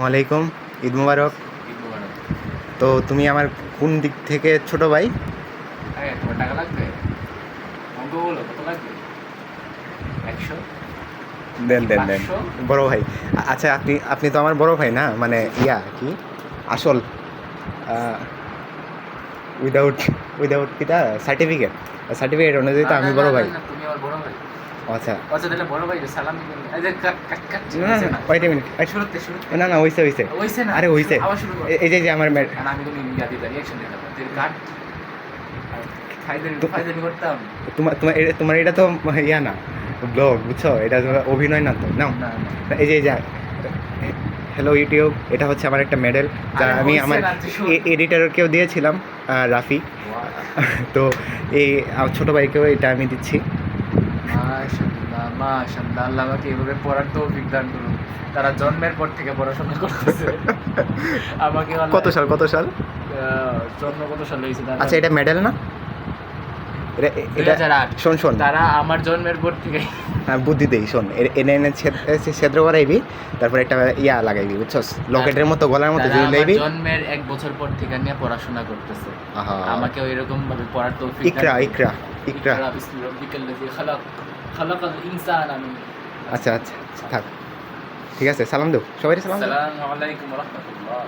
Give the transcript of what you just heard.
ওয়ালাইকুম ঈদ মুবারক। তো তুমি আমার কোন দিক থেকে ছোট ভাই? টাকা লাগবে? বলো কত লাগবে? একশো? দেন দেন দেন। বড় ভাই। আচ্ছা আপনি আপনি তো আমার বড় ভাই না? মানে ইয়া কি? আসল। উইদাউট উইদাউট কিটা? সার্টিফিকেট সার্টিফিকেট অনুযায়ী তো আমি বড় ভাই। তুমি আমার বড় ভাই। ও আচ্ছা। আচ্ছা তাহলে বড় ভাই সালাম দিবেন। এই যে কাট কাট কাট না না, না মিনিট শুরুতে শুরুতে। না না হইছে হইছে। হইছে না? আরে হইছে। আবার শুরু করো। এই যে যে আমার ম্যাড- কারণ আমি তুমি ইন্ডিয়া দিতে রিঅ্যাকশন দিতাম তুই কাট ফাইদানি তো- ফাইদানি করতাম। তোমার তোমার এটা- তোমার এটা তো ইয়া না ব্লগ বুঝছ? এটা তো অভিনয় না তো নাও এই যে যে হ্যালো ইউটিউব এটা হচ্ছে আমার একটা মেডেল যা আমি আমার এডিটরকেও দিয়েছিলাম রাফি। তো এই ছোট ভাইকেও এটা আমি দিচ্ছি। আল্লাহ আমাকে এভাবে পড়ার তৌফিক দান করুন তারা জন্মের পর থেকে পড়াশোনা করতেছে আমাকে কত সাল কত সাল? জন্ম কত সালে হয়েছে? আচ্ছা এটা মেডেল না? এটা দুই এটা হাজার আট। শোন শোন। তারা আমার জন্মের পর থেকে আমি বুদ্ধি দেই শোন। এনে এনে ছেদ- করাইবি তারপর একটা ইয়া লাগাইবি বুঝছস? লকেটের মতো গলার মতো জন্মের এক বছর পর থেকে নিয়ে পড়াশোনা করতেছে। আহা। আমাকে এরকম ভাবে পড়ার তৌফিক দান ইকরা ইকরা ইকরা। খালাকাল ইনসান আমি। আচ্ছা আচ্ছা থাক। ঠিক আছে সালাম দেও। সবাই সালাম আসসালামু আলাইকুম ওয়া রাহমাতুল্লাহ।